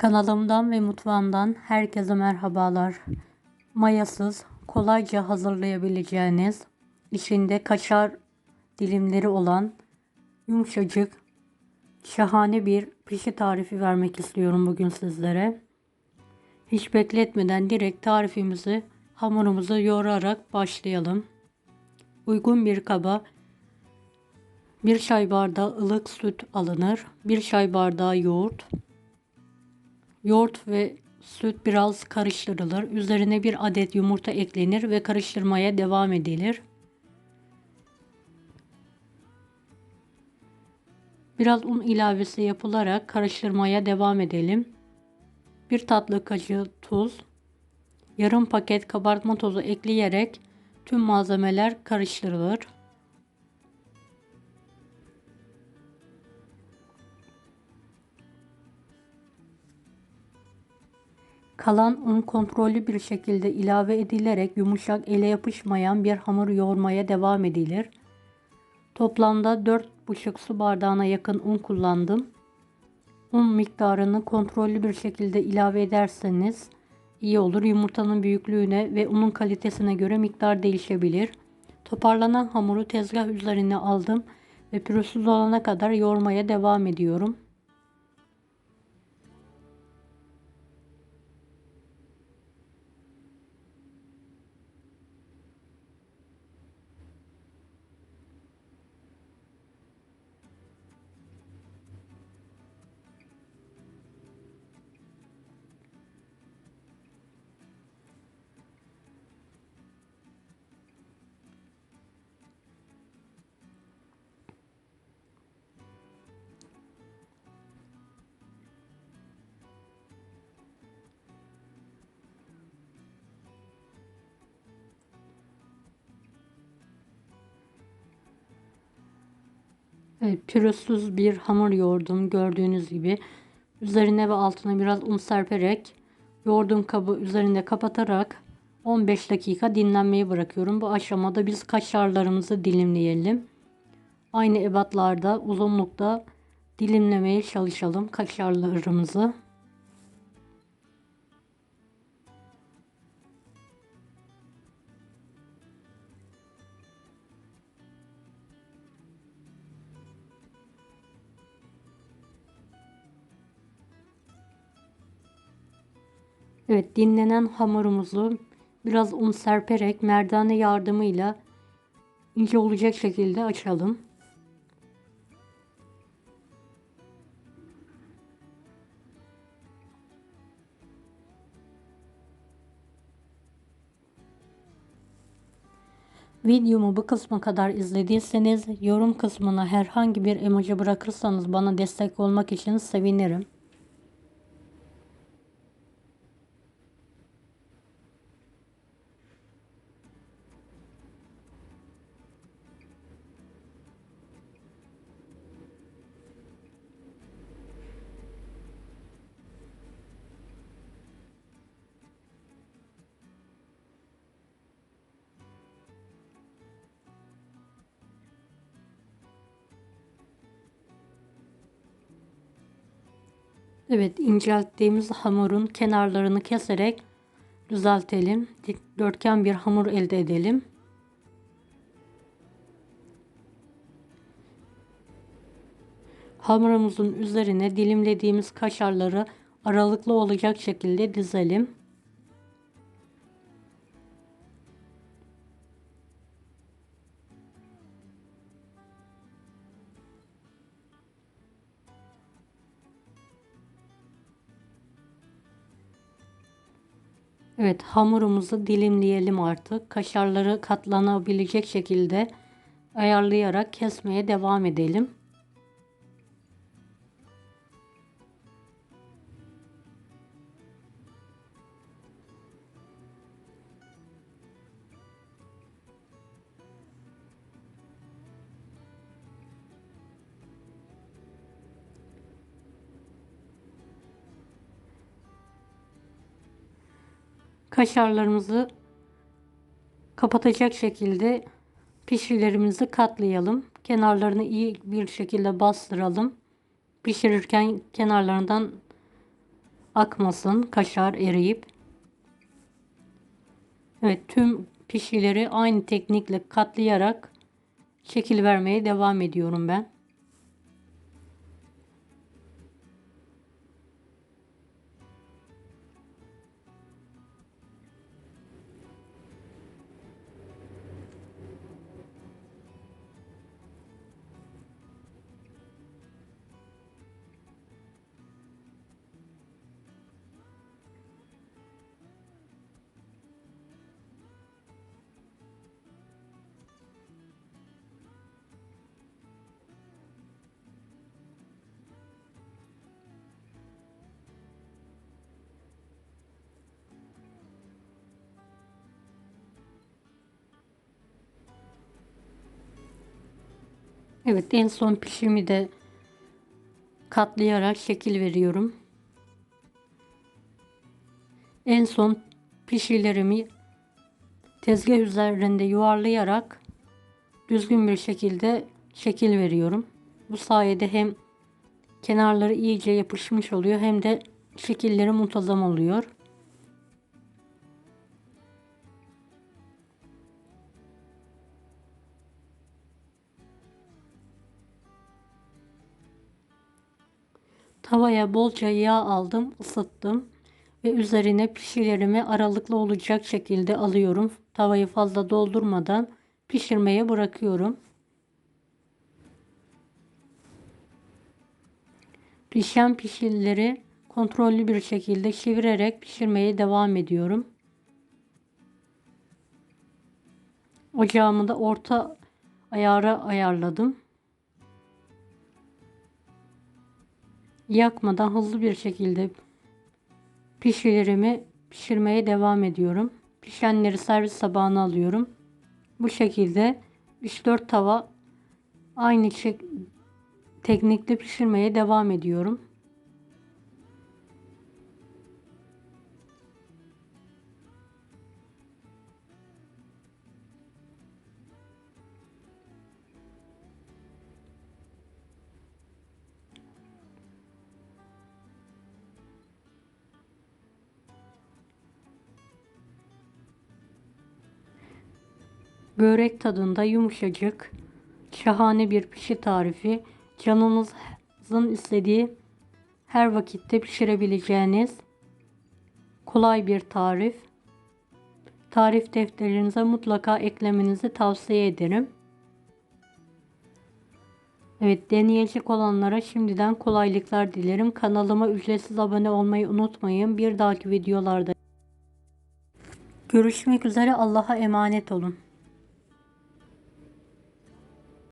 Kanalımdan ve mutfağımdan herkese merhabalar. Mayasız, kolayca hazırlayabileceğiniz, içinde kaşar dilimleri olan yumuşacık, şahane bir pişi tarifi vermek istiyorum bugün sizlere. Hiç bekletmeden direkt tarifimizi hamurumuzu yoğurarak başlayalım. Uygun bir kaba bir çay bardağı ılık süt alınır. Bir çay bardağı yoğurt, Yoğurt ve süt biraz karıştırılır. Üzerine bir adet yumurta eklenir ve karıştırmaya devam edilir. Biraz un ilavesi yapılarak karıştırmaya devam edelim. Bir tatlı kaşığı tuz, yarım paket kabartma tozu ekleyerek tüm malzemeler karıştırılır. Kalan un kontrollü bir şekilde ilave edilerek yumuşak ele yapışmayan bir hamur yoğurmaya devam edilir. Toplamda 4,5 su bardağına yakın un kullandım. Un miktarını kontrollü bir şekilde ilave ederseniz iyi olur. Yumurtanın büyüklüğüne ve unun kalitesine göre miktar değişebilir. Toparlanan hamuru tezgah üzerine aldım ve pürüzsüz olana kadar yoğurmaya devam ediyorum. Pürüzsüz bir hamur yoğurdum gördüğünüz gibi. Üzerine ve altına biraz un serperek yoğurduğum kabı üzerinde kapatarak 15 dakika dinlenmeyi bırakıyorum. Bu aşamada biz kaşarlarımızı dilimleyelim. Aynı ebatlarda uzunlukta dilimlemeye çalışalım kaşarlarımızı. Evet dinlenen hamurumuzu biraz un serperek merdane yardımıyla ince olacak şekilde açalım. Videomu bu kısma kadar izlediyseniz yorum kısmına herhangi bir emoji bırakırsanız bana destek olmak için sevinirim. Evet incelttiğimiz hamurun kenarlarını keserek düzeltelim. Dikdörtgen bir hamur elde edelim. Hamurumuzun üzerine dilimlediğimiz kaşarları aralıklı olacak şekilde dizelim. Evet hamurumuzu dilimleyelim artık. Kaşarları katlanabilecek şekilde ayarlayarak kesmeye devam edelim. Kaşarlarımızı kapatacak şekilde pişilerimizi katlayalım. Kenarlarını iyi bir şekilde bastıralım. Pişirirken kenarlarından akmasın kaşar eriyip. Evet tüm pişileri aynı teknikle katlayarak şekil vermeye devam ediyorum ben. Evet en son pişimi de katlayarak şekil veriyorum. En son pişilerimi tezgah üzerinde yuvarlayarak düzgün bir şekilde şekil veriyorum. Bu sayede hem kenarları iyice yapışmış oluyor hem de şekilleri muntazam oluyor. Tavaya bolca yağ aldım, ısıttım ve üzerine pişilerimi aralıklı olacak şekilde alıyorum. Tavayı fazla doldurmadan pişirmeye bırakıyorum. Pişen pişirileri kontrollü bir şekilde çevirerek pişirmeye devam ediyorum. Ocağımı da orta ayara ayarladım. Yakmadan hızlı bir şekilde pişilerimi pişirmeye devam ediyorum. Pişenleri servis tabağına alıyorum. Bu şekilde 3-4 tava aynı teknikle pişirmeye devam ediyorum. Börek tadında yumuşacık, şahane bir pişi tarifi. Canınızın istediği her vakitte pişirebileceğiniz kolay bir tarif. Tarif defterinize mutlaka eklemenizi tavsiye ederim. Evet deneyecek olanlara şimdiden kolaylıklar dilerim. Kanalıma ücretsiz abone olmayı unutmayın. Bir dahaki videolarda görüşmek üzere Allah'a emanet olun.